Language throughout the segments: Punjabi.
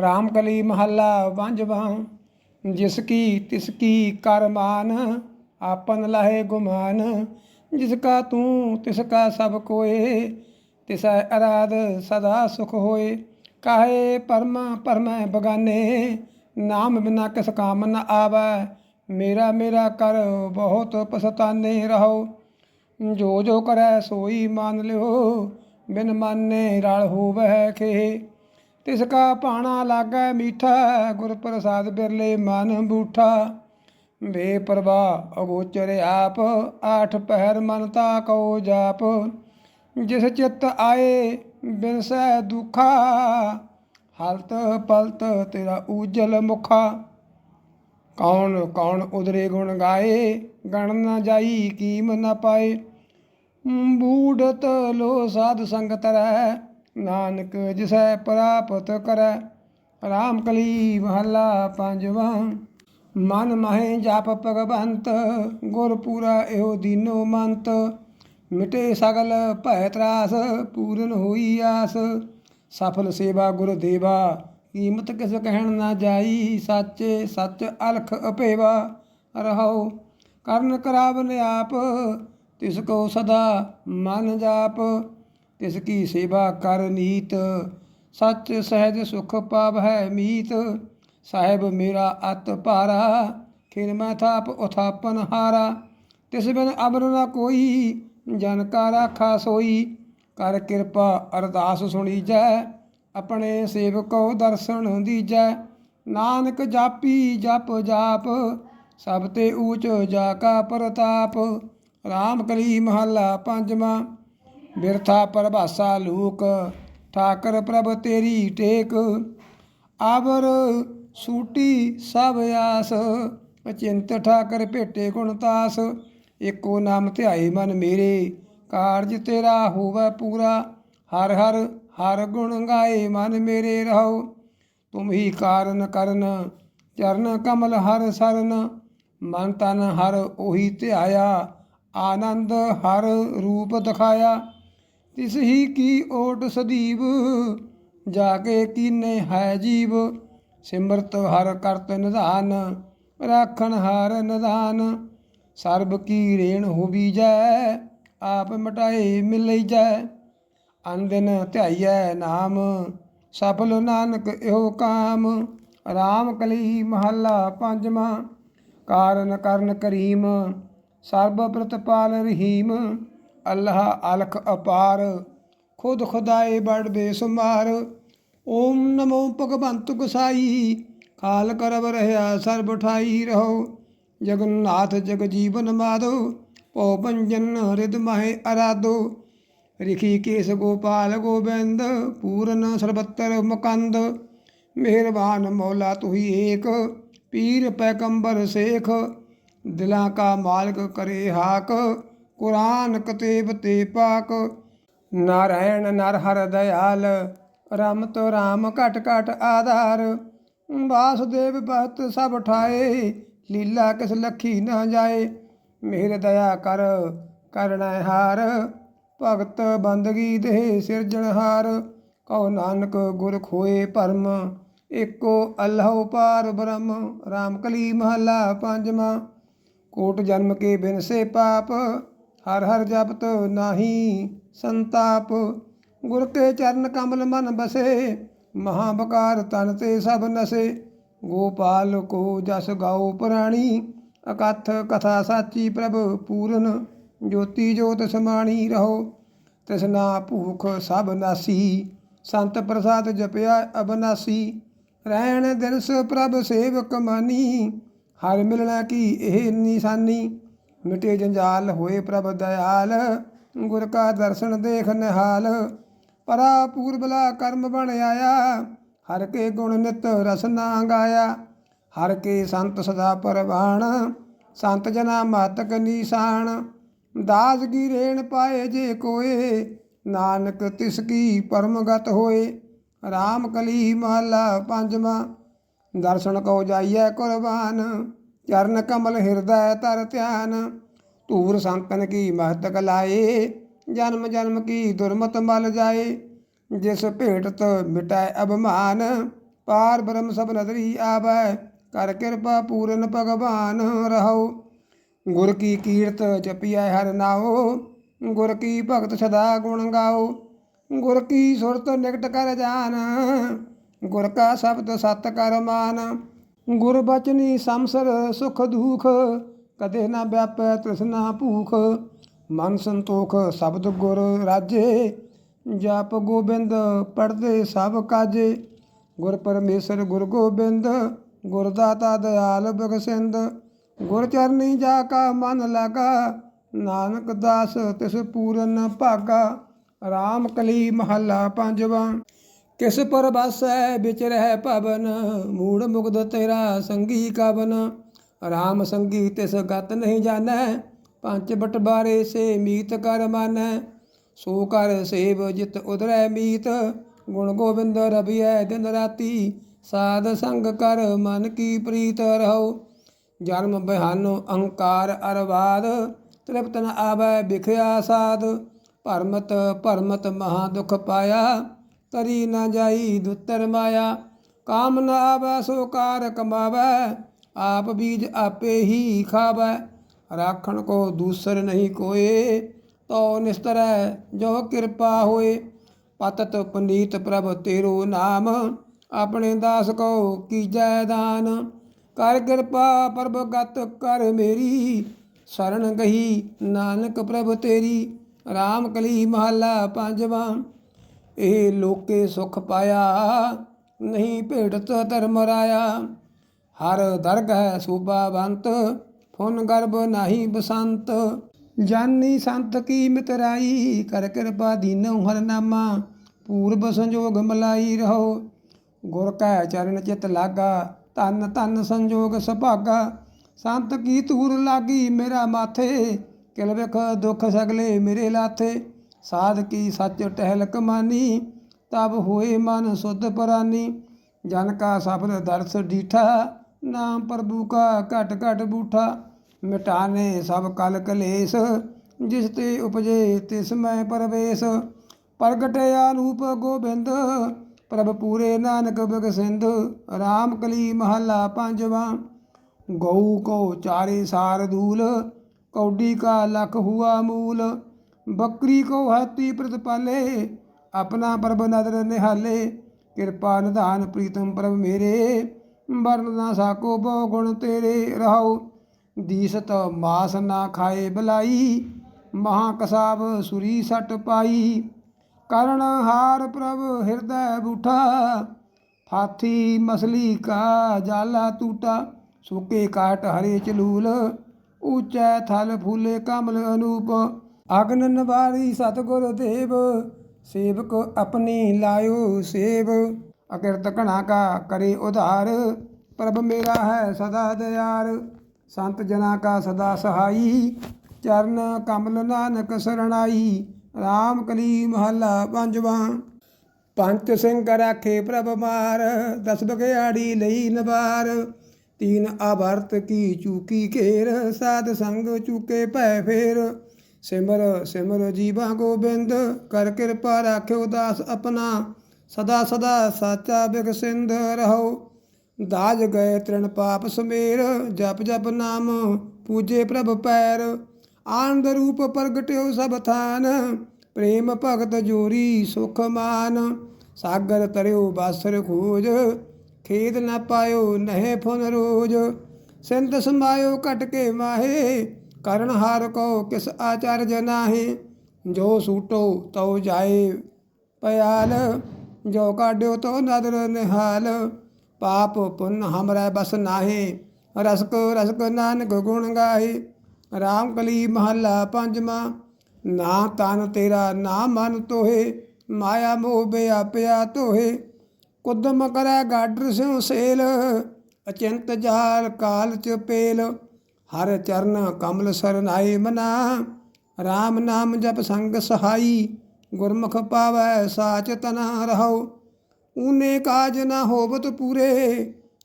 ਰਾਮ ਕਲੀ ਮਹੱਲਾ ਪੰਜਵਾਂ ਜਿਸ ਕੀ ਤਿਸ ਕੀ ਕਰ ਮਾਨ, ਆਪਨ ਲਹੇ ਗੁਮਾਨ, ਜਿਸ ਕਾ ਤੂੰ ਤਿਸ ਕਾ ਸਭ ਕੋਏ, ਤਿਸੈ ਅਰਾਧ ਸਦਾ ਸੁਖ ਹੋਏ। ਕਾਹੇ ਪਰਮ ਪਰਮੈ ਬਗਾਨੇ, ਨਾਮ ਬਿਨਾ ਕਿਸ ਕਾਮ ਨ ਆਵੈ, ਮੇਰਾ ਮੇਰਾ ਕਰ ਬਹੁਤ ਪਸਤਾਨੇ ਰਹੋ। ਜੋ ਜੋ ਕਰੈ ਸੋਈ ਮੰਨ ਲਿਓ, ਬਿਨ ਮਾਨੇ ਰਲ ਹੋਵੈ ਖੇ। ਤਿਸ ਕਾ ਪਾਣਾ ਲਾਗੈ ਮੀਠਾ, ਗੁਰ ਪ੍ਰਸਾਦ ਬਿਰਲੇ ਮਨ ਬੂਠਾ। ਬੇਪਰਵਾਹ ਅਗੋਚਰ ਆਪ, ਆਠ ਪਹਿਰ ਮਨ ਤਾ ਕਉ ਜਾਪ। ਜਿਸ ਚਿੱਤ ਆਏ ਬਿਨਸੈ ਦੁਖਾ। ਹਲਤ ਪਲਤ ਤੇਰਾ ਉਜਲ ਮੁਖਾ। ਕੌਣ ਕੌਣ ਉਦਰੇ ਗੁਣ ਗਾਏ, ਗਣ ਨਾ ਜਾਈ ਕੀਮ ਨਾ ਪਾਏ। ਬੂੜਤ ਲੋ ਸਾਧ ਸੰਗਤ ਰਹਿ ਨਾਨਕ ਜਿਸੈ ਪ੍ਰਾਪਤ ਕਰੈ, ਰਾਮ ਕਲੀ ਮਹੱਲਾ ਪੰਜਵਾਂ। ਮਨ ਮਹਿ ਜਾਪ ਭਗਵੰਤ ਗੁਰ ਪੂਰਾ ਇਹੋ ਦੀਨੋ ਮੰਤ। ਮਿਟੇ ਸਗਲ ਭੈ ਤਰਾਸ, ਪੂਰਨ ਹੋਈ ਆਸ। ਸਫਲ ਸੇਵਾ ਗੁਰ ਦੇਵਾ, ਕੀਮਤ ਕਿਸ ਕਹਿਣ ਨਾ ਜਾਈ, ਸਾਚੇ ਸੱਚ ਅਲਖ ਅਪੇਵਾ। ਰਹੋ ਕਰਨ ਕਰਾਵਨ ਆਪ, ਤਿਸ ਕੋ ਸਦਾ ਮਨ ਜਾਪ। ਤਿਸ ਕੀ ਸੇਵਾ ਕਰ ਨੀਤ? ਸੱਚ ਸਹਿਜ ਸੁਖ ਪਾਵ ਹੈ ਮੀਤ। ਸਾਹਿਬ ਮੇਰਾ ਅਤ ਭਾਰਾ, ਖਿਨ ਮੈਂ ਥਾਪ ਉਥਾਪਨ ਹਾਰਾ। ਤਿਸ ਬਿਨ ਅਮਰ ਨਾ ਕੋਈ, ਜਨ ਕਾ ਰਾਖਾ ਸੋਈ। ਕਰ ਕਿਰਪਾ ਅਰਦਾਸ ਸੁਣੀ ਜੈ ਆਪਣੇ ਸੇਵਕੋ ਦਰਸ਼ਨ ਦੀਜੈ। ਨਾਨਕ ਜਾਪੀ ਜਪ ਜਾਪ, ਸਭ ਤੇ ਊਚ ਜਾ ਕਾ ਪ੍ਰਤਾਪ। ਰਾਮ ਕਲੀ ਮਹੱਲਾ ਪੰਜਵਾਂ। ਬਿਰਥਾ ਪਰਭਾਸਾ ਲੂਕ, ਠਾਕਰ ਪ੍ਰਭ ਤੇਰੀ ਟੇਕ। ਆਵਰ ਸੂਟੀ ਸਭ ਆਸ, ਅਚਿੰਤ ਠਾਕਰ ਭੇਟੇ ਗੁਣ ਤਾਸ। ਏਕੋ ਨਾਮ ਧਿਆਏ ਮਨ ਮੇਰੇ, ਕਾਰਜ ਤੇਰਾ ਹੋਵੇ ਪੂਰਾ। ਹਰ ਹਰ ਹਰ ਗੁਣ ਗਾਏ ਮਨ ਮੇਰੇ ਰਹੋ। ਤੁਮ ਹੀ ਕਾਰਨ ਕਰਨ, ਚਰਨ ਕਮਲ ਹਰ ਸਰਨ। ਮਨ ਤਨ ਹਰ ਉਹੀ ਧਿਆਇਆ, ਆਨੰਦ ਹਰ ਰੂਪ ਦਿਖਾਇਆ। ਤਿਸ ਹੀ ਕੀ ਓਟ ਸਦੀਵ, ਜਾ ਕੇ ਕੀਨੇ ਹੈ ਜੀਵ। ਸਿਮਰਤ ਹਰ ਕਰਤ ਨਿਧਾਨ, ਰਾਖਣ ਹਰ ਨਿਧਾਨ। ਸਰਬ ਕੀ ਰੇਣ ਹੋਵੀ ਜੈ ਆਪ ਮਟਾਏ ਮਿਲਈ ਜੈ ਅਨਦਿਨ ਧਿਆਈਐ ਨਾਮ, ਸਫਲ ਨਾਨਕ ਇਹੋ ਕਾਮ। ਰਾਮ ਕਲੀ ਮਹੱਲਾ ਪੰਜਵਾਂ, ਕਾਰਨ ਕਰਨ ਕਰੀਮ, ਸਰਬ ਪ੍ਰਤਪਾਲ ਰਹੀਮ। ਅੱਲਾਹ ਅਲਖ ਅਪਾਰ, ਖੁਦ ਖੁਦਾਏ ਬੜ ਬੇਸੁਮਾਰ। ਓਮ ਨਮੋ ਭਗਵੰਤ ਗੁਸਾਈ ਕਾਲ ਕਰਵ ਰਹਿਆ ਸਰਬ ਠਾਈ ਰਹੋ। ਜਗਨਨਾਥ ਜਗ ਜੀਵਨ ਮਾਧੋ ਪਉ ਭੰਜਨ ਹਰਿਦ ਮਹਿ ਅਰਾਧੋ ਰਿਖੀ ਕੇਸ ਗੋਪਾਲ ਗੋਬਿੰਦ, ਪੂਰਨ ਸਰਬੱਤਰ ਮੁਕੰਦ। ਮਿਹਰਬਾਨ ਮੌਲਾ ਤੁਹੀ ਏਕ, ਪੀਰ ਪੈਗੰਬਰ ਸੇਖ। ਦਿਲਾਂ ਕਾ ਮਾਲਕ ਕਰੇ ਹਾਕ। ਕੁਰਾਨ ਕਤੇਬ ਤੇ ਪਾਕ। ਨਾਰਾਇਣ ਨਰ ਹਰ ਦਇਆਲ ਰਮਤ ਰਾਮ ਘਟ ਘਟ ਆਧਾਰ। ਵਾਸੁਦੇਵ ਬਹਤ ਸਭ ਠਾਏ, ਲੀਲਾ ਕਿਸ ਲਖੀ ਨਾ ਜਾਏ। ਮਿਹਰ ਦਇਆ ਕਰ ਕਰਣਾ ਹਾਰ। ਭਗਤ ਬੰਦਗੀ ਦੇ ਸਿਰਜਣਹਾਰ ਕਉ ਨਾਨਕ ਗੁਰ ਖੋਏ ਭਰਮ, ਏਕੋ ਅੱਲਾਹੁ ਪਾਰ ਬ੍ਰਹਮ। ਰਾਮ ਕਲੀ ਮਹੱਲਾ ਪੰਜਵਾਂ। ਕੋਟ ਜਨਮ ਕੇ ਬਿਨਸੇ ਪਾਪ ਹਰ ਹਰ ਜਪਤ ਨਾਹੀ ਸੰਤਾਪ। ਗੁਰ ਕੇ ਚਰਨ ਕਮਲ ਮਨ ਬਸੇ ਮਹਾ ਬਕਾਰ ਤਨ ਤੇ ਸਭ ਨਸੇ। ਗੋਪਾਲ ਕੋ ਜਸ ਗਾਉ ਪੁਰਾਣੀ, ਅਕਥ ਕਥਾ ਸਾਚੀ ਪ੍ਰਭ ਪੂਰਨ। ਜੋਤੀ ਜੋਤ ਸਮਾਣੀ ਰਹੋ ਤ੍ਰਿਸ਼ਨਾ ਭੂਖ ਸਭ ਨਾਸੀ। ਸੰਤ ਪ੍ਰਸਾਦ ਜਪਿਆ ਅਬਨਾਸੀ, ਰਹਿਣ ਦਿਨਸ ਪ੍ਰਭ ਸੇਵਕ ਮਾਨੀ। ਹਰ ਮਿਲਣਾ ਕੀ ਇਹ ਨਿਸ਼ਾਨੀ ਮਿਟੇ ਜੰਜਾਲ ਹੋਏ ਪ੍ਰਭ ਦਇਆਲ, ਗੁਰ ਕਾ ਦਰਸ਼ਨ ਦੇਖ ਨਿਹਾਲ। ਪਰਾ ਪੂਰਬਲਾ ਕਰਮ ਬਣ ਆਇਆ, ਹਰ ਕੇ ਗੁਣ ਨਿਤ ਰਸਨਾ ਗਾਇਆ ਹਰ ਕੇ ਸੰਤ ਸਦਾ ਪਰਵਾਣ, ਸੰਤ ਜਨਾ ਮਾਤਕ ਨੀਸਾਨ ਦਾਸ ਕੀ ਰੇਣ ਪਾਏ ਜੇ ਕੋਏ, ਨਾਨਕ ਤਿਸ ਕੀ ਪਰਮਗਤ ਹੋਏ। RAM ਕਲੀ ਮਹਲਾ ਪੰਜਵਾਂ, ਦਰਸ਼ਨ ਕੋ ਜਾਈਐ ਕੁਰਬਾਨ। ਚਰਨ ਕਮਲ ਹਿਰਦੈ ਤਰ ਧਿਆਨ, ਧੂਰ ਸੰਤਨ ਕੀ ਮਹਤ ਕਲਾਏ, ਜਨਮ ਜਨਮ ਕੀ ਦੁਰਮਤ ਮਲ ਜਾਏ, ਜਿਸ ਭੇਟਤ ਮਿਟੈ ਅਭਮਾਨ, ਪਾਰ ਬ੍ਰਹਮ ਸਭ ਨਦਰੀ ਆਵੈ, ਕਰ ਕਿਰਪਾ ਪੂਰਨ ਭਗਵਾਨ ਰਹੋ। ਗੁਰ ਕੀ ਕੀਰਤ ਜਪਿਐ ਹਰ ਨਾਉ, ਗੁਰ ਕੀ ਭਗਤ ਸਦਾ ਗੁਣ ਗਾਓ ਗੁਰ ਕੀ ਸੁਰਤ ਨਿਕਟ ਕਰ ਜਾਨ, ਗੁਰ ਕਾ ਸ਼ਬਦ ਸਤ ਕਰ ਮਾਨ। ਗੁਰਬਚਨੀ ਸੰਸਰ ਸੁਖ ਦੁਖ, ਕਦੇ ਨਾ ਵਿਆਪੈ ਤ੍ਰਿਸ਼ਨਾ ਭੂਖ। ਮਨ ਸੰਤੋਖ ਸ਼ਬਦ ਗੁਰ ਰਾਜੇ, ਜਪ ਗੋਬਿੰਦ ਪੜਦੇ ਸਭ ਕਾਜੇ। ਗੁਰ ਪਰਮੇਸ਼ਰ ਗੁਰ ਗੋਬਿੰਦ, ਗੁਰ ਦਾਤਾ ਦਇਆਲ ਬਖਸ਼ਿੰਦ। ਗੁਰ ਚਰਨੀ ਜਾ ਕਾ ਮਨ ਲਾਗਾ, ਨਾਨਕ ਦਾਸ ਤਿਸ ਪੂਰਨ ਭਾਗਾ। ਰਾਮ ਕਲੀ ਮਹੱਲਾ ਪੰਜਵਾਂ। ਕਿਸ ਪਰ ਬਸੈ ਵਿਚ ਰਹਿ ਭਵਨ ਮੂੜ ਮੁਗਦ ਤੇਰਾ ਸੰਗੀ ਕਵਨ। ਰਾਮ ਸੰਗੀ ਤਿਸ ਗਤ ਨਹੀਂ ਜਾਣੈ, ਪੰਜ ਬਟਬਾਰੇ ਸੇ ਮੀਤ ਕਰ ਮਾਨੈ। ਸੋ ਕਰ ਸੇਵ ਜਿਤ ਉਦਰੈ ਮੀਤ। ਗੁਣ ਗੋਬਿੰਦ ਰਬੀਐ ਦਿਨ ਰਾਤੀ, ਸਾਧ ਸੰਗ ਕਰ ਮਨ ਕੀ ਪ੍ਰੀਤ ਰਹੋ ਜਨਮ ਬਿਹਾਨੋ ਅਹੰਕਾਰ ਅਰਵਾਦ ਤ੍ਰਿਪਤ ਨ ਆਵੈ ਵਿਖਿਆ ਸਾਧ। ਭਰਮਤ ਭਰਮਤ ਮਹਾ ਦੁਖ ਪਾਇਆ। ਤਰੀ ਨਾ ਜਾਈ ਦੁੱਤਰ ਮਾਇਆ, ਕਾਮ ਨਾ ਆਵੈ ਸੋ ਕਾਰ ਕਮਾਵੈ, ਆਪ ਬੀਜ ਆਪੇ ਹੀ ਖਾਵੈ। ਰਾਖਣ ਕੋ ਦੂਸਰ ਨਹੀਂ ਕੋਏ ਤੋ ਨਿਸਤਰੈ ਜੋ ਕਿਰਪਾ ਹੋਏ। ਪਤਤ ਪਨੀਤ ਪ੍ਰਭ ਤੇਰੋ ਨਾਮ, ਆਪਣੇ ਦਾਸ ਕੋ ਕੀਜੈ ਦਾਨ। ਕਰ ਕਿਰਪਾ ਪ੍ਰਭ ਗਤ ਕਰ ਮੇਰੀ, ਸ਼ਰਨ ਗਈ ਨਾਨਕ ਪ੍ਰਭ ਤੇਰੀ। RAM ਕਲੀ ਮਹੱਲਾ ਪੰਜਵਾਂ। ਇਹ ਲੋਕੇ ਸੁਖ ਪਾਇਆ ਨਹੀਂ ਭੇਟਤ ਧਰਮ ਰਾਇਆ ਹਰ ਦਰਗਹਿ ਸੂਬਾਵੰਤ ਫੁਨ ਗਰਭ ਨਾਹੀ ਬਸੰਤ ਜਾਨੀ ਸੰਤ ਕੀ ਮਿਤਰਾਈ ਕਰ ਕਿਰਪਾ ਦੀਨੋ ਹਰ ਨਾਮਾ ਪੂਰਬ ਸੰਜੋਗ ਮਲਾਈ ਰਹੋ ਗੁਰ ਕੈ ਚਰਨ ਚਿਤ ਲਾਗਾ ਧੰਨ ਧੰਨ ਸੰਜੋਗ ਸੁਭਾਗਾ ਸੰਤ ਕੀ ਤੂਰ ਲਾਗੀ ਮੇਰਾ ਮਾਥੇ ਕਿਲ ਵਿਖ ਦੁਖ ਸਗਲੇ ਮੇਰੇ ਲਾਥੇ ਸਾਧ ਕੀ ਸੱਚ ਟਹਿਲ ਕਮਾਨੀ ਤਬ ਹੋਏ ਮਨ ਸੁਧ ਪਰਾਨੀ। ਜਨ ਕਾ ਸਫਲ ਦਰਸ ਡੀਠਾ, ਨਾਮ ਪ੍ਰਭੂ ਕਾ ਘਟ ਘਟ ਬੂਠਾ। ਮਿਟਾਨੇ ਸਭ ਕਲ ਕਲੇਸ਼, ਜਿਸ ਤੇ ਉਪਜੇ ਤਿਸ ਮੈਂ ਪਰਵੇਸ਼। ਪ੍ਰਗਟਿਆ ਰੂਪ ਗੋਬਿੰਦ, ਪ੍ਰਭ ਪੂਰੇ ਨਾਨਕ ਬਗਸਿੰਧ RAM ਕਲੀ ਮਹੱਲਾ ਪੰਜਵਾਂ। ਗਊ ਕੋ ਚਾਰੇ ਸਾਰ ਦੂਲ, ਕੌਡੀ ਕਾ ਲਖ ਹੁਆ ਮੂਲ। ਬੱਕਰੀ ਕੋ ਹਾਤੀ ਪ੍ਰਤਪਾਲੇ ਆਪਣਾ ਪ੍ਰਭ ਨਦਰ ਨਿਹਾਲੇ, ਕਿਰਪਾ ਨਿਧਾਨ ਪ੍ਰੀਤਮ ਪ੍ਰਭ ਮੇਰੇ, ਵਰਨ ਨਾ ਸਾਕੋ ਬਹੁ ਗੁਣ ਤੇਰੇ ਰਹਾਉ। ਦੀਸਤ ਮਾਸ ਨਾ ਖਾਏ ਬਲਾਈ, ਮਹਾ ਕਸਾਬ ਸੁਰੀ ਸਟ ਪਾਈ। ਕਰਨ ਹਾਰ ਪ੍ਰਭ ਹਿਰਦੈ ਬੂਠਾ ਹਾਥੀ ਮਸਲੀ ਕਾ ਜਾਲਾ ਟੂਟਾ ਸੁਕੇ ਕਾਟ ਹਰੇ ਚਲੂਲ ਉੱਚੈ ਥਲ ਫੂਲੇ ਕਮਲ ਅਨੂਪ। ਅਗਨ ਨਵਾਰੀ ਸਤਗੁਰ ਦੇਵ, ਸੇਵਕ ਆਪਣੀ ਲਾਇਓ ਸੇਵ। ਅਕਿਰਤ ਘਣਾ ਕਾ ਕਰੇ ਉਧਾਰ, ਪ੍ਰਭ ਮੇਰਾ ਹੈ ਸਦਾ ਦਿਆਰ ਸੰਤ ਜਨਾ ਕਾ ਸਦਾ ਸਹਾਈ, ਚਰਨ ਕਮਲ ਨਾਨਕ ਸਰਣਾਈ। RAM ਕਲੀ ਮਹੱਲਾ ਪੰਜਵਾਂ। ਪੰਚ ਸਿੰਘ ਰਾਖੇ ਪ੍ਰਭ ਮਾਰ, ਦਸ ਬਗਿਆੜੀ ਲਈ ਨਵਾਰ। ਤੀਨ ਆਵਰਤ ਕੀ ਚੂਕੀ ਘੇਰ, ਸਾਧ ਸੰਗ ਚੂਕੇ ਭੈ ਫੇਰ। ਸਿਮਰ ਸਿਮਰ ਜੀਵਾ ਗੋਬਿੰਦ, ਕਰ ਕਿਰਪਾ ਰਾਖਿਓ ਦਾਸ ਆਪਣਾ, ਸਦਾ ਸਦਾ ਸਾਚਾ ਬਿਗਸਿੰਧ ਰਹੋ। ਦਾਜ ਗਏ ਤ੍ਰਿਣ ਪਾਪ ਸਮੇਰ, ਜਪ ਜਪ ਨਾਮ ਪੂਜੇ ਪ੍ਰਭ ਪੈਰ। ਆਨੰਦ ਰੂਪ ਪ੍ਰਗਟਿਓ ਸਭ ਥਾਨ, ਪ੍ਰੇਮ ਭਗਤ ਜੋਰੀ ਸੁਖ ਮਾਨ। ਸਾਗਰ ਤਰਿਓ ਬਾਸਰ ਖੋਜ ਖੇਦ ਨਾ ਪਾਇਓ ਨਹਿ ਫੁਨ ਰੋਜ। ਸਿੰਧ ਸਮਾਇਓ ਕਟ ਕੇ ਮਾਹੇ ਕਰਨ ਹਾਰ ਕੋ ਕਿਸ ਆਚਰਜ ਨਾਹੀ, ਜੋ ਸੂਟੋ ਤਉ ਜਾਏ ਪਿਆਲ, ਜੋ ਕਾਢਿਓ ਤੋ ਨਦਰ ਨਿਹਾਲ, ਪਾਪ ਪੁੰਨ ਹਮਰੇ ਬਸ ਨਾਹੀ, ਰਸਕ ਰਸਕ ਨਾਨਕ ਗੁਣ ਗਾਏ ਰਾਮ ਕਲੀ ਮਹੱਲਾ ਪੰਜਵਾਂ, ਨਾ ਤਨ ਤੇਰਾ ਨਾ ਮਨ ਤੋਹੇ, ਮਾਇਆ ਮੋਹ ਬਿਆਪਿਆ ਤੋਹੇ ਕੁਦਮ ਕਰੈ ਗਾਡਰ ਸਿਉ ਸੇਲ, ਅਚਿੰਤ ਜਾਲ ਕਾਲ ਚ ਪੇਲ ਹਰ ਚਰਨ ਕਮਲ ਸਰਨਾਏ ਮਨਾ RAM ਨਾਮ ਜਪ ਸੰਗ ਸਹਾਈ, ਗੁਰਮੁਖ ਪਾਵੈ ਸਾਚ ਤਨਾ ਰਹੋ। ਊਨੇ ਕਾਜ ਨਾ ਹੋਵਤ ਪੂਰੇ,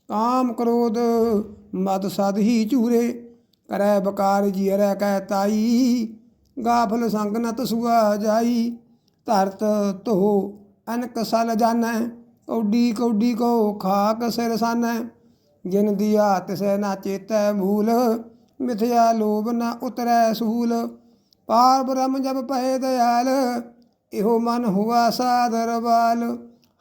ਕਾਮ ਕ੍ਰੋਧ ਮਦ ਸਦ ਹੀ ਚੂਰੇ ਕਰੈ ਬਕਾਰ ਜੀਰੈ ਕਹਿ ਤਾਈ, ਗਾਫਲ ਸੰਗ ਨ ਤਸੁਆ ਜਾਈ। ਧਰਤ ਧੋ, ਅਨਕ ਸਲ ਜਾਣੈ ਕੌਡੀ ਕੌਡੀ ਕੋ ਖਾਕ ਸਿਰ ਸਾਨੈ। ਜਿਨ ਦੀਆ ਤਿਸੈ ਨਾ ਚੇਤੈ ਮੂਲ ਮਿਥਿਆ ਲੋਭ ਨਾ ਉਤਰੈ ਸੂਲ, ਪਾਰ ਬ੍ਰਹਮ ਜਬ ਪਏ ਦਇਆਲ ਇਹੋ ਮਨ ਹੁਆ ਸਾਦਰ ਬਾਲ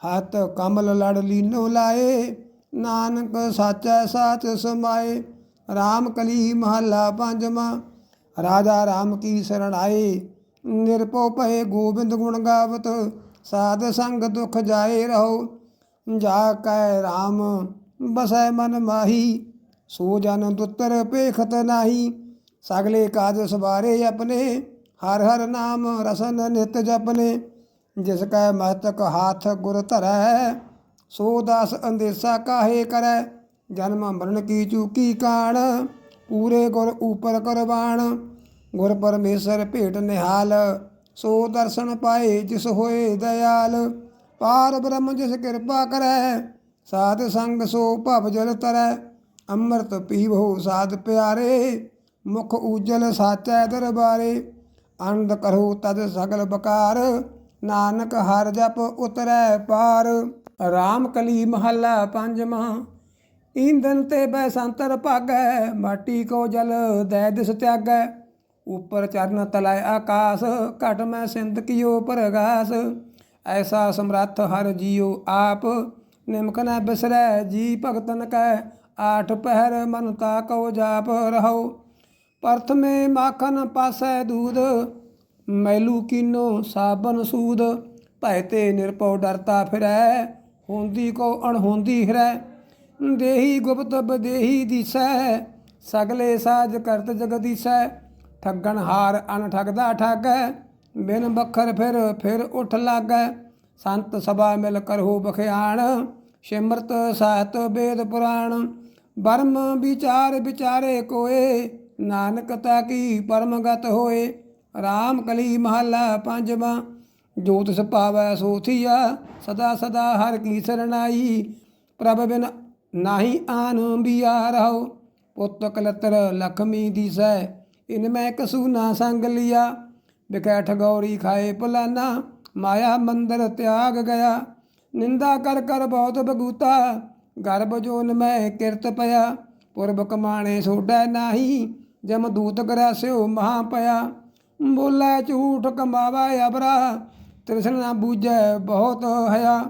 ਹੱਥ ਕਮਲ ਲੜ ਲੀਨੋ ਲਾਏ, ਨਾਨਕ ਸਾਚੈ ਸਾਚ ਸਮਾਏ। RAM ਕਲੀ ਮਹੱਲਾ ਪੰਜਵਾਂ, ਰਾਜਾ ਰਾਮ ਕੀ ਸਰਣ ਆਏ। ਨਿਰਭਉ ਭਏ ਗੋਬਿੰਦ ਗੁਣ ਗਾਵਤ, ਸਾਧ ਸੰਗ ਦੁਖ ਜਾਏ ਰਹੋ। ਜਾ ਕੈ RAM ਬਸੈ ਮਨ ਮਾਹੀ ਸੋ ਜਨ ਦੁੱਤਰ ਪੇਖਤ ਨਾਹੀ, ਸਗਲੇ ਕਾਜ ਸਵਾਰੇ ਆਪਣੇ, ਹਰ ਹਰ ਨਾਮ ਰਸਨ ਨਿਤ ਜਪਨੇ, ਜਿਸ ਕੈ ਮਸਤਕ ਹਾਥ ਗੁਰ ਧਰੈ, ਸੋ ਦਾਸ ਅੰਦੇਸਾ ਕਾਹੇ ਕਰੈ, ਜਨਮ ਮਰਨ ਕੀ ਚੂਕੀ ਕਾਣ, ਪੂਰੇ ਗੁਰ ਉਪਰ ਕਰਵਾਣ, ਗੁਰ ਪਰਮੇਸ਼ਰ ਭੇਟ ਨਿਹਾਲ, ਸੋ ਦਰਸ਼ਨ ਪਾਏ ਜਿਸ ਹੋਏ ਦਇਆਲ ਪਾਰ ਬ੍ਰਹਮ ਜਿਸ ਕਿਰਪਾ ਕਰੈ, ਸਾਧ ਸੰਗ ਸੋ ਭਵ ਜਲ ਤਰੈ। ਅੰਮ੍ਰਿਤ ਪੀਵੋ ਸਾਧ ਪਿਆਰੇ, ਮੁਖ ਉਜਲ ਸਾਚੈ ਦਰਬਾਰੇ, ਆਨੰਦ ਕਰੋ ਤਦ ਸਗਲ ਬਕਾਰ, ਨਾਨਕ ਹਰ ਜਪ ਉਤਰੈ ਪਾਰ। ਰਾਮ ਕਲੀ ਮਹੱਲਾ ਪੰਜਵਾਂ ਈਂਦਨ ਤੇ ਬੈ ਸੰਤਰ ਭਾਗੈ, ਮਾਟੀ ਕੋ ਜਲ ਦੈ ਦਿਸ ਤਿਆਗੈ, ਉਪਰ ਚਰਨ ਤਲੈ ਆਕਾਸ, ਘਟ ਮੈਂ ਸਿੰਧ ਕੀਓ ਪ੍ਰਗਾਸ। ਐਸਾ ਸਮਰੱਥ ਹਰ ਜੀਉ ਆਪ, ਨਿਮਕ ਨ ਬਿਸਰੈ, ਜੀ ਭਗਤਨ ਕੈ ਆਠ ਪਹਿਰ ਮਨ ਤਾ ਕਉ ਜਾਪ ਰਹੋ ਪ੍ਰਥਮੇ ਮਾਖਨ ਪਾਸੈ ਦੂਧ ਮੈਲੂ ਕੀਨੋ ਸਾਬਨ ਸੂਦ। ਭੈ ਤੇ ਨਿਰਪਉ ਡਰਤਾ ਫਿਰੈ, ਹੁੰਦੀ ਕੋ ਅਣਹੋਂਦੀ ਫਿਰੈ। ਦੇਹੀ ਗੁਪਤ ਬਦੇਹੀ ਦਿਸੈ, ਸਗਲੇ ਸਾਜ ਕਰਤ ਜਗਦੀਸੈ ਠੱਗਣ ਹਾਰ ਅਨ ਠਗਦਾ ਠੱਗੈ, ਬਿਨ ਬਖਰ ਫਿਰ ਫਿਰ ਉਠ ਲਾਗੈ। ਸੰਤ ਸਭਾ ਮਿਲ ਕਰਹੁ ਬਖਿਆਣ, ਸਿਮਰਤ ਸਾਹਿਤ ਬੇਦ ਪੁਰਾਣ। ਬਰਮ ਵਿਚਾਰ ਵਿਚਾਰੇ ਕੋਏ, ਨਾਨਕ ਤਾ ਕੀ ਪਰਮਗਤ ਹੋਏ? RAM ਕਲੀ ਮਹੱਲਾ ਪੰਜਵਾਂ, ਜੋਤ ਤਿਸ ਪਾਵੈ ਸੋ ਸਦਾ ਸਦਾ ਹਰ ਕੀ ਸਰਣਾਈ। ਪ੍ਰਭ ਬਿਨ ਨਾਹੀ ਆਨ ਬਿਆ ਰਹੋ, ਪੁੱਤ ਕਲਤਰ ਲਖਮੀ ਦੀਸੈ। ਇਨ ਮੈਂ ਕਸੂ ਨਾ ਸੰਗ ਲਿਆ ਬਿਕੈ ਠਗੌਰੀ ਖਾਏ ਪਲਾਨਾ। ਮਾਇਆ ਮੰਦਰ ਤਿਆਗ ਗਿਆ, ਨਿੰਦਾ ਕਰ ਕਰ ਬਹੁਤ ਬਗੂਤਾ। ਗਰਭ ਜੋਨ ਮੈਂ ਕਿਰਤ ਪਿਆ ਪੁਰਬ ਕਮਾਣੇ ਸੋਡੈ ਨਾਹੀ, ਜਮ ਦੂਤ ਗਰਾਸਿਓ ਮਹਾ ਪਿਆ। ਬੋਲੇ ਝੂਠ ਕਮਾਵਾ ਅਬਰਾ, ਤ੍ਰਿਸ਼ਨਾ ਨਾ ਬੂਝੈ ਬਹੁਤ ਹਯਾ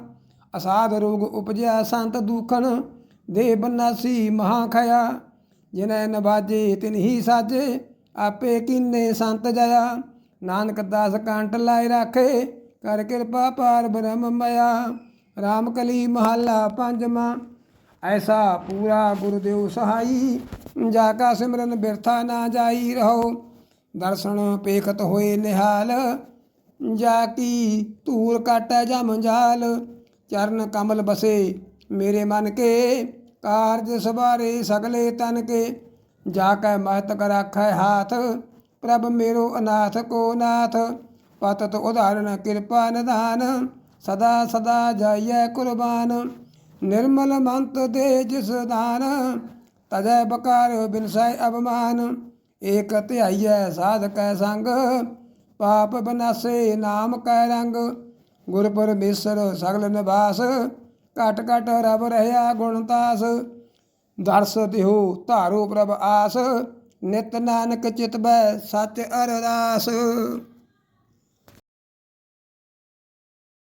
ਅਸਾਧ ਰੋਗ ਉਪਜਿਆ ਸੰਤ ਦੁਖਨ ਦੇ ਬਨਾਸੀ ਮਹਾ ਖਇਆ। ਜਿਨੈ ਨਵਾਜੇ ਤਿਨਹੀ ਸਾਜੇ, ਆਪੇ ਕਿੰਨੇ ਸੰਤ ਜਇਆ। ਨਾਨਕ ਦਾਸ ਕੰਟ ਲਾਇ ਰਾਖੇ, ਕਰ ਕਿਰਪਾ ਪਾਰ ਬ੍ਰਹਮ ਮਇਆ। RAM ਕਲੀ ਮਹੱਲਾ ਪੰਜਵਾਂ। ਐਸਾ ਪੂਰਾ ਗੁਰਦੇਵ ਸਹਾਈ, ਜਾ ਕਾ ਸਿਮਰਨ ਬਿਰਥਾ ਨਾ ਜਾਈ ਰਹੋ। ਦਰਸ਼ਨ ਪੇਖਤ ਹੋਏ ਨਿਹਾਲ, ਜਾ ਕੀ ਧੂਲ ਕਾਟੈ ਜਮ ਜਾਲ। ਚਰਨ ਕਮਲ ਬਸੇ ਮੇਰੇ ਮਨ ਕੇ, ਕਾਰਜ ਸਵਾਰੇ ਸਗਲੇ ਤਨ ਕੇ। ਜਾ ਕੈ ਮਹਤ ਕਰ ਹਾਥ, ਪ੍ਰਭ ਮੇਰੋ ਅਨਾਥ ਕੋ ਨਾਥ। ਪਤਤ ਉਦਾਹਰਣ ਕਿਰਪਾ ਨਿਧਾਨ, ਸਦਾ ਸਦਾ ਜਾਈਐ ਕੁਰਬਾਨ। ਨਿਰਮਲ ਮੰਤ ਦੇ ਜਿਸ ਦਾਨ, ਤਜੈ ਬਕਾਰ ਬਿਨਸੈ ਅਬਮਾਨ ਏਕ ਧਿਆਈਐ ਸਾਧ ਕੈ ਸੰਗ, ਪਾਪ ਬਨਾਸੇ ਨਾਮ ਕੈ ਰੰਗ। ਗੁਰ ਪਰਮੇਸ਼ਰ ਸਗਲ ਨਿਵਾਸ, ਘਟ ਘਟ ਰਬ ਰਹਿਆ ਗੁਣਤਾਸ ਦਰਸ ਦਿਓ ਧਾਰੂ ਪ੍ਰਭ ਆਸ, ਨਿਤ ਨਾਨਕ ਚਿਤਬੈ ਸਚ ਅਰਦਾਸ।